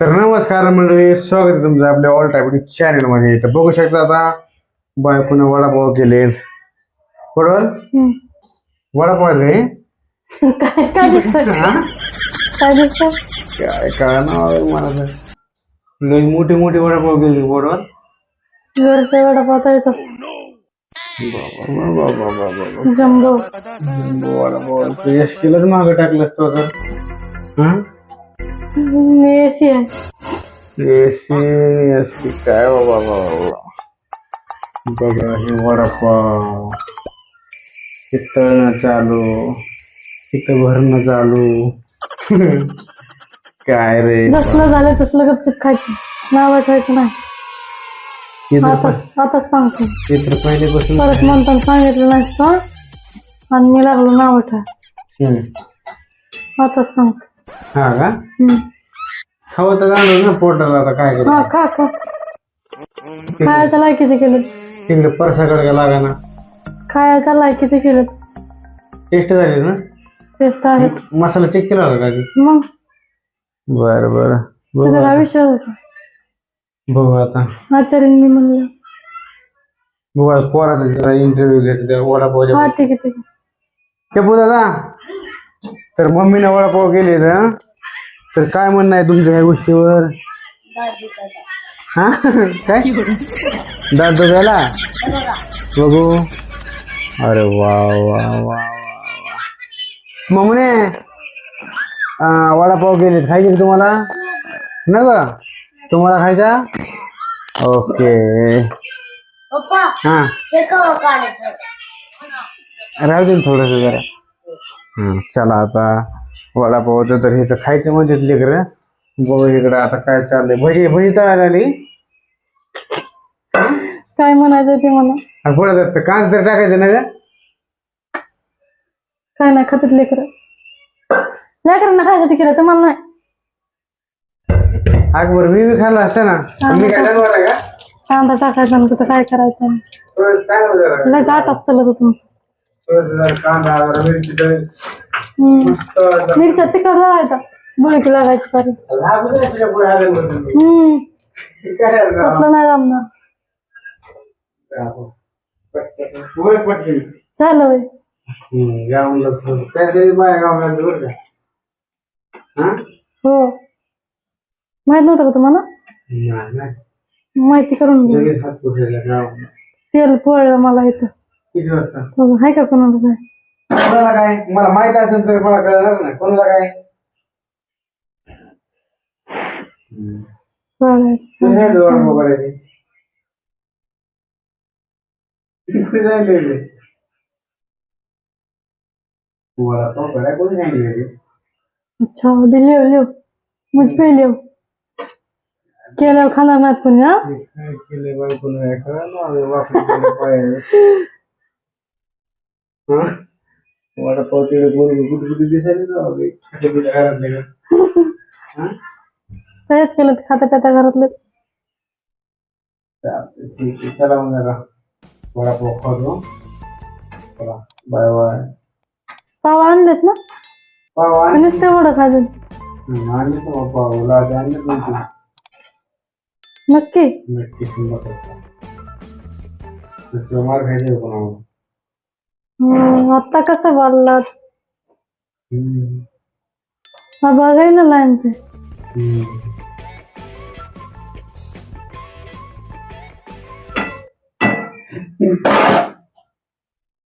तर नमस्कार मंडळी स्वागत आहे तुमचं आपल्या ऑल टाईप चॅनलमध्ये तर बघू शकता आता बायकोने वडापाव केले. बरोबर. वडापाव आहे काय काय दिसतंय? रे? हा? काय काय काय नाव आहे मला तर. लई मोठी मोठी वडापाव केली बरोबर? वडापाव तर येतात. बाबा, बाबा, बाबा, बाबा. जम्बो. वडापाव. यश केलंच मागं टाकलंस तो तर हा? एसी आहे. एसी एसी काय बाबा बाबा बघा हे वडापाव. तळणं चालू. इथं भरणं चालू. काय रे? जसलं झालं तसलं गपचिप खायचं. नाव ठेवायचं नाही. आता सांगतो. इथं पहिलेपासून परत म्हणताना सांगितलं नाही का? आणि मी लागलो नाव हम्म. आताच सांगतो. हा का. खावं तर घालू ना पोटाला आता काय हा करू खा खा. खायच्या लायकीचे केलं? तिकडे परसाकडे का लागा ना खायच्या लायकीचे केलं? टेस्ट झाली ना? टेस्ट आहे. मसाला चेक केला होता का आधी? मग? बरं बरं. बघू तुझा काय आता. विषय होता? बघू आता. आचार्याने मी म्हणलं. बघू आता पोराचा जरा इंटरव्ह्यू घेतो त्या वडापावच्या हा ठीक आहे ठीक आहे. ते दादा तर मम्मीने वडापाव केले तर तर काय म्हणणं आहे तुमच्या ह्या गोष्टीवर? हा? काय? दात दुखायला बघू. अरे वा वा वा मम्मीने अं, वडापाव केले खायचे का तुम्हाला? न ग? तुम्हाला खायचा? ओके. हा. हे राहू दे थोडस जरा. हं, चला आता. वडापावचं तर हे तर खायचं म्हणजे लेकर. बघू इकडं आता काय चाललंय. भजी भजी तळायला आली. काय म्हणायचं ते म्हणा. जात कांद तर टाकायचं ना का? काय नाही खातात लेकर. लेकरांना खायसाठी केलं तर मला नाही. आग बरं मी बी खाल्लं असतं ना. मी काय का? कांदा टाकायचा आणि कुठं काय करायचं? जरा. लय गाठात चालत होतं. थोडंसं जरा कांदा जरा मिरची तळी. हम्म. मस्त जरा. मिरच्या तिखट लावायचा बुळकी लागायची पारी हा, बघ ना, तुझ्या पुढे आलं बघ. हम्म काय आहे राव? तसलं नाही जमणार पटकन. होय, पटकन. झालं वय हम्म, गावाला थोडं. त्यासाठी बाया गावाला लागली बरं का हा हो माहीत नव्हतं का तुम्हाला नाही, नाही. माहिती करून घ्या लगेच हात पुसायला गावाला. तेल पोळलं मला इथं किती वाजता बघू, हाय का कोणाला काय कोणाला काय मला माहीत असेल तर मला कळणार नाही कोणाला काय चालेल. तुझ्या डोळ्यात मोबाईल आहे ते. कुठे जायले रे? वडापाव करायला कोणी सांगितलं रे? अच्छा दे लिव लिव मुझ पे लिव केल्यावर खाणार नाहीत कोणी हा हे काय केलंय बायकोनं काय कळलं नाही. वापरून गेलं पायाला. वडापाव तिकडे पोरगी कुठे कुठे दिसायला जाऊ. छोट्या छोट्या? हा? केलं ते खाता त्या घरातलेच. चालतंय, ठीक आहे. चला मग जरा. वडापाव खातो. चला बाय बाय. पाव आणलेत ना? पाव आणि नुसते एवढं खायचं आणले तर मग पाव. आणले नक्की. नक्की शंभर टक्के. मार खायचे हम्म, आता कसं बोललात बघाय ना लाईन ते हम्म.